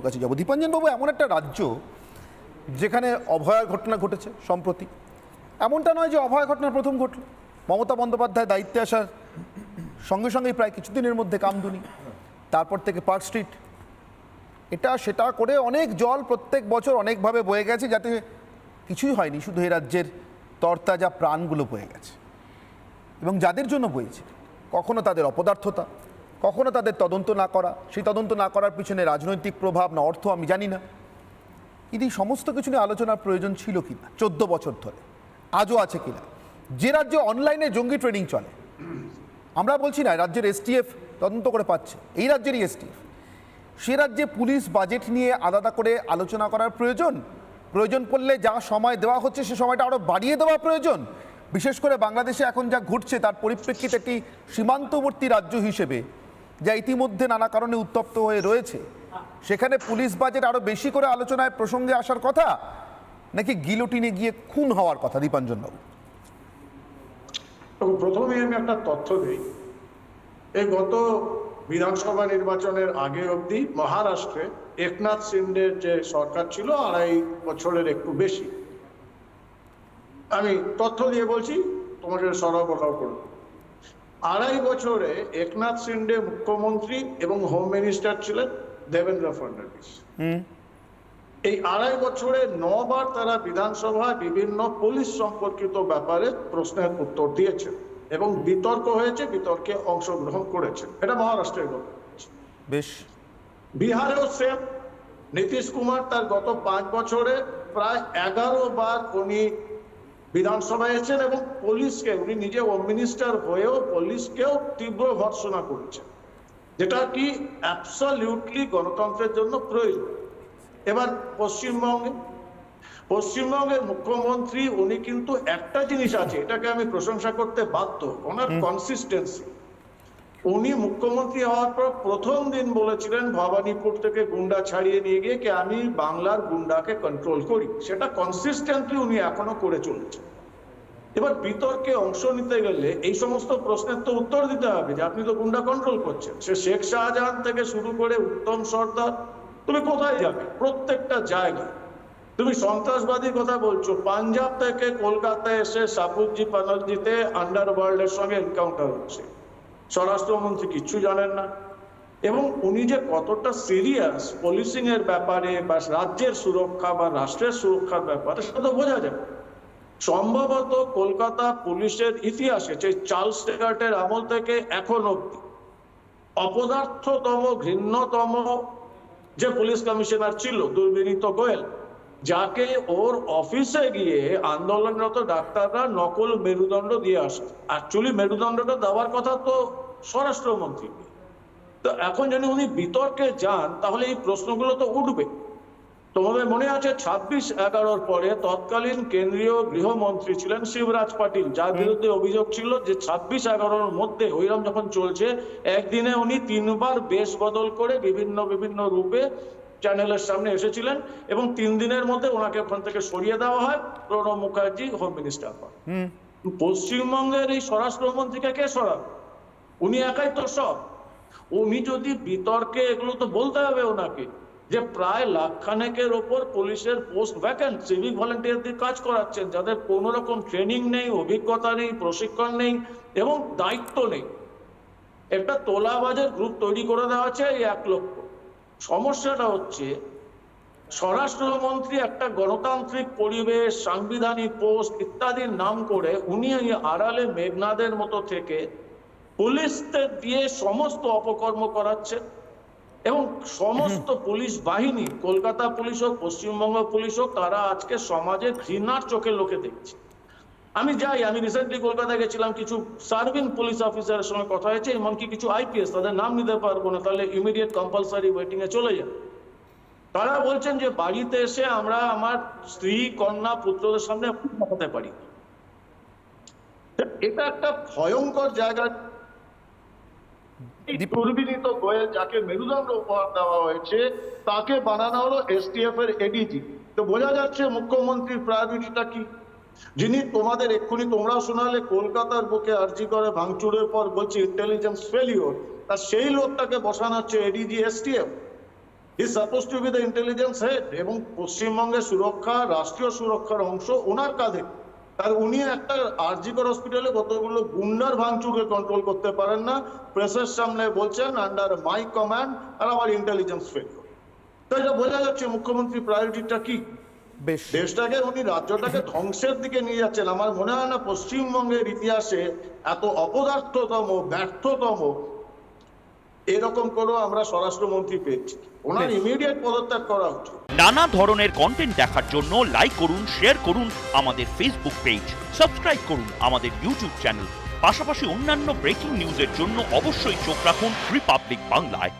কাছে যাব। দীপাঞ্জনবাবু এমন একটা রাজ্য যেখানে অভয়ার ঘটনা ঘটেছে সম্প্রতি। এমনটা নয় যে অভয় ঘটনা প্রথম ঘটল। মমতা বন্দ্যোপাধ্যায় দায়িত্বে আসার সঙ্গে সঙ্গেই প্রায় কিছুদিনের মধ্যে কামদুনি। তারপর থেকে পার্ক স্ট্রিট। এটা, সেটা করে অনেক জল প্রত্যেক বছর অনেকভাবে বয়ে গেছে যাতে কিছুই হয়নি। শুধু এই রাজ্যের তরতাজা প্রাণগুলো বয়ে গেছে। এবং যাদের জন্য বইছে কখনো তাদের অপদার্থতা কখনো তাদের তদন্ত না করা, সেই তদন্ত না করার পিছনে রাজনৈতিক প্রভাব না অর্থ আমি জানি না। কিন্তু সমস্ত কিছু নিয়ে আলোচনার প্রয়োজন ছিল কি না? চোদ্দ বছর ধরে। আজও আছে কিনা যে রাজ্যে অনলাইনে জঙ্গি ট্রেনিং চলে, আমরা বলছি না, রাজ্যের এসটিএফ তদন্ত করে পাচ্ছে, এই রাজ্যেরই এসটিএফ সে রাজ্যে পুলিশ বাজেট নিয়ে আলাদা করে আলোচনা করার প্রয়োজন প্রয়োজন পড়লে যা সময় দেওয়া হচ্ছে সে সময়টা আরও বাড়িয়ে দেওয়া প্রয়োজন। বিশেষ করে বাংলাদেশে এখন যা ঘটছে তার পরিপ্রেক্ষিতে একটি সীমান্তবর্তী রাজ্য হিসেবে যা ইতিমধ্যে নানা কারণে উত্তপ্ত হয়ে রয়েছে। সেখানে পুলিশ বাজেট আরও বেশি করে আলোচনায় প্রসঙ্গে আসার কথা নাকি গিলোটিনে গিয়ে খুন হওয়ার কথা দীপাঞ্জনবাবু দেখুন, প্রথমেই আমি একটা তথ্য দিই। এই গত বিধানসভা নির্বাচনের আগে অবধি মহারাষ্ট্রে একনাথ সিন্ডের যে সরকার ছিল আড়াই বছরের একটু বেশি। আমি তথ্য দিয়ে বলছি তোমাদের সরবরাহ করব আড়াই বছরে একনাথ সিন্ডে মুখ্যমন্ত্রী এবং হোম মিনিস্টার ছিলেন দেবেন্দ্র ফডনবিস। এই আড়াই বছরে নবার তারা বিধানসভায় বিভিন্ন পুলিশ সম্পর্কিত ব্যাপারে প্রশ্নের উত্তর দিয়েছেন এবং বিতর্ক হয়েছে বিতর্কে অংশগ্রহণ করেছেন। এটা মহারাষ্ট্রের বেশ। বিহারেও সেম নীতিশ কুমার তার গত পাঁচ বছরে প্রায় এগারো বার উনি বিধানসভায় এসেছেন এবং পুলিশকে উনি নিজে হোম মিনিস্টার হয়েও পুলিশকেও তীব্র ভর্সনা করেছেন যেটা কি অ্যাবসলিউটলি গণতন্ত্রের জন্য প্রয়োজন। এবার পশ্চিমবঙ্গে পশ্চিমবঙ্গের মুখ্যমন্ত্রী উনি কিন্তু একটা জিনিস আছে এটাকে আমি প্রশংসা করতে বাধ্য ওনার কনসিস্টেন্সি উনি মুখ্যমন্ত্রী হওয়ার পর প্রথম দিন বলেছিলেন, ভবানীপুর থেকে গুন্ডা ছাড়িয়ে নিয়ে গিয়ে কি আমি বাংলার গুন্ডাকে কন্ট্রোল করি। সেটা কনসিস্টেন্টলি উনি এখনও করে চলেছেন। এবার বিতর্কে অংশ নিতে গেলে এই সমস্ত প্রশ্নের তো উত্তর দিতে হবে যে, আপনি তো গুন্ডা কন্ট্রোল করছেন। সে শেখ শাহজাহান থেকে শুরু করে উত্তম সর্দার, তুমি কোথায় যাবে? প্রত্যেকটা জায়গায়। তুমি সন্ত্রাসবাদীর কথা বলছো, পাঞ্জাব থেকে কলকাতায় এসে সাপুজি পানালজিতে আন্ডারওয়ার্ল্ডের সঙ্গে এনকাউন্টার হচ্ছে। স্বরাষ্ট্রমন্ত্রী কিচ্ছু জানেন না। এবং উনি যে কতটা সিরিয়াস পলিসিং এর ব্যাপারে বা রাজ্যের সুরক্ষা বা রাষ্ট্রের সুরক্ষার ব্যাপারে সেটা তো বোঝা যায়। সম্ভবত কলকাতা পুলিশের ইতিহাসে সেই চার্লস টেকার্টের আমল থেকে এখন অব্দি অপদার্থতম, ঘৃণ্যতম যে পুলিশ কমিশনার ছিল দুর্বিনীত গোয়েল যাকে ওর অফিসে গিয়ে আন্দোলনরত ডাক্তাররা নকল মেরুদণ্ড দিয়ে আসে। অ্যাকচুয়ালি মেরুদণ্ডটা দেওয়ার কথা তো স্বরাষ্ট্রমন্ত্রীকে তো এখন যদি উনি বিতর্কে যান তাহলে এই প্রশ্নগুলো তো উঠবে। তোমাদের মনে আছে ছাব্বিশ এগারোর পরে তৎকালীন কেন্দ্রীয় গৃহমন্ত্রী ছিলেন শিবরাজ পাটিল যার বিরুদ্ধে অভিযোগ ছিল যে ছাব্বিশ এগারোর মধ্যে ওইরকম যখন চলছে একদিনে উনি তিনবার বেশ বদল করে বিভিন্ন বিভিন্ন রূপে চ্যানেলের সামনে এসেছিলেন এবং তিন দিনের মধ্যে ওনাকে ওখান থেকে সরিয়ে দেওয়া হয়। প্রণব মুখার্জি হোম মিনিস্টার হন। পশ্চিমবঙ্গের এই স্বরাষ্ট্রমন্ত্রীকে কে সরাবে? উনি একাই তো সব। উনি যদি বিতর্কে এগুলো তো বলতে হবে ওনাকে যে প্রায় লাখ খানেকের ওপর পুলিশের পোস্ট ভ্যাকেন্ট সিভিক ভলেন্টিয়ারদের কাজ করাচ্ছেন যাদের কোনো রকম ট্রেনিং নেই অভিজ্ঞতা নেই প্রশিক্ষণ নেই এবং দায়িত্ব নেই। একটা তোলাবাজের গ্রুপ তৈরি করে দেওয়া আছে এই এক লক্ষ। সমস্যাটা হচ্ছে স্বরাষ্ট্রমন্ত্রী একটা গণতান্ত্রিক পরিবেশ সাংবিধানিক পোস্ট ইত্যাদির নাম করে উনি আড়ালে মেঘনাদের মতো থেকে পুলিশদের দিয়ে সমস্ত অপকর্ম করাচ্ছে এবং সমস্ত পুলিশ বাহিনী কলকাতা পুলিশ হোক পশ্চিমবঙ্গ পুলিশ হোক তারা আজকে সমাজে ঘৃণার চোখে লোকে দেখছে। আমি যাই আমি রিসেন্টলি কলকাতায় গেছিলাম কিছু সার্ভিং পুলিশ অফিসারের সঙ্গে কথা হয়েছে এমনকি কিছু আইপিএস তাদের নাম নিতে পারব না তাহলে ইমিডিয়েট কম্পালসারি ওয়েটিং এ চলে যাবে তারা বলছেন যে বাড়িতে এসে আমরা আমার স্ত্রী কন্যা পুত্রদের সামনে দেখাতে পারি। এটা একটা ভয়ঙ্কর জায়গা। দুর্বিনীত গোয়েল যাকে মেরুদণ্ড উপহার দেওয়া হয়েছে তাকে বানানো হলো এসটিএফ এর এডিজি তো বোঝা যাচ্ছে মুখ্যমন্ত্রীর প্রায়োরিটিটা কি? যিনি তোমাদের এক্ষুনি তোমরা শোনালে, কলকাতার বুকে আর্জি করে ভাঙচুরের পর বলছে ইন্টেলিজেন্স ফেলিওর তা সেই লোকটাকে বসানো হচ্ছে ADG STF is suppose to be the intelligence head এবং পশ্চিমবঙ্গের সুরক্ষা, রাষ্ট্রীয় সুরক্ষার অংশ ওনার কাঁধে। তার উনি একটা আরজিকর হসপিটালে কতগুলো গুন্ডার ভাঙচুরকে কন্ট্রোল করতে পারেন না। প্রেসের সামনে বলছেন আন্ডার মাই কমান্ড আর আমার ইন্টেলিজেন্স ফেল তো এটা বোঝা যাচ্ছে মুখ্যমন্ত্রী প্রায়োরিটিটা কি? বেশ। দেশটাকে উনি রাজ্যটাকে ধ্বংসের দিকে নিয়ে যাচ্ছেন। আমার মনে হয় না পশ্চিমবঙ্গের ইতিহাসে এত অপদার্থতম ব্যর্থতম এরকম কোনো আমরা স্বরাষ্ট্রমন্ত্রী পেয়েছি। ওনার ইমিডিয়েট পদত্যাগ করা উচিত। নানা ধরনের কন্টেন্ট দেখার জন্য লাইক করুন শেয়ার করুন আমাদের ফেসবুক পেজ সাবস্ক্রাইব করুন আমাদের ইউটিউব চ্যানেল পাশাপাশি অন্যান্য ব্রেকিং নিউজের জন্য অবশ্যই চোখ রাখুন রিপাবলিক বাংলায়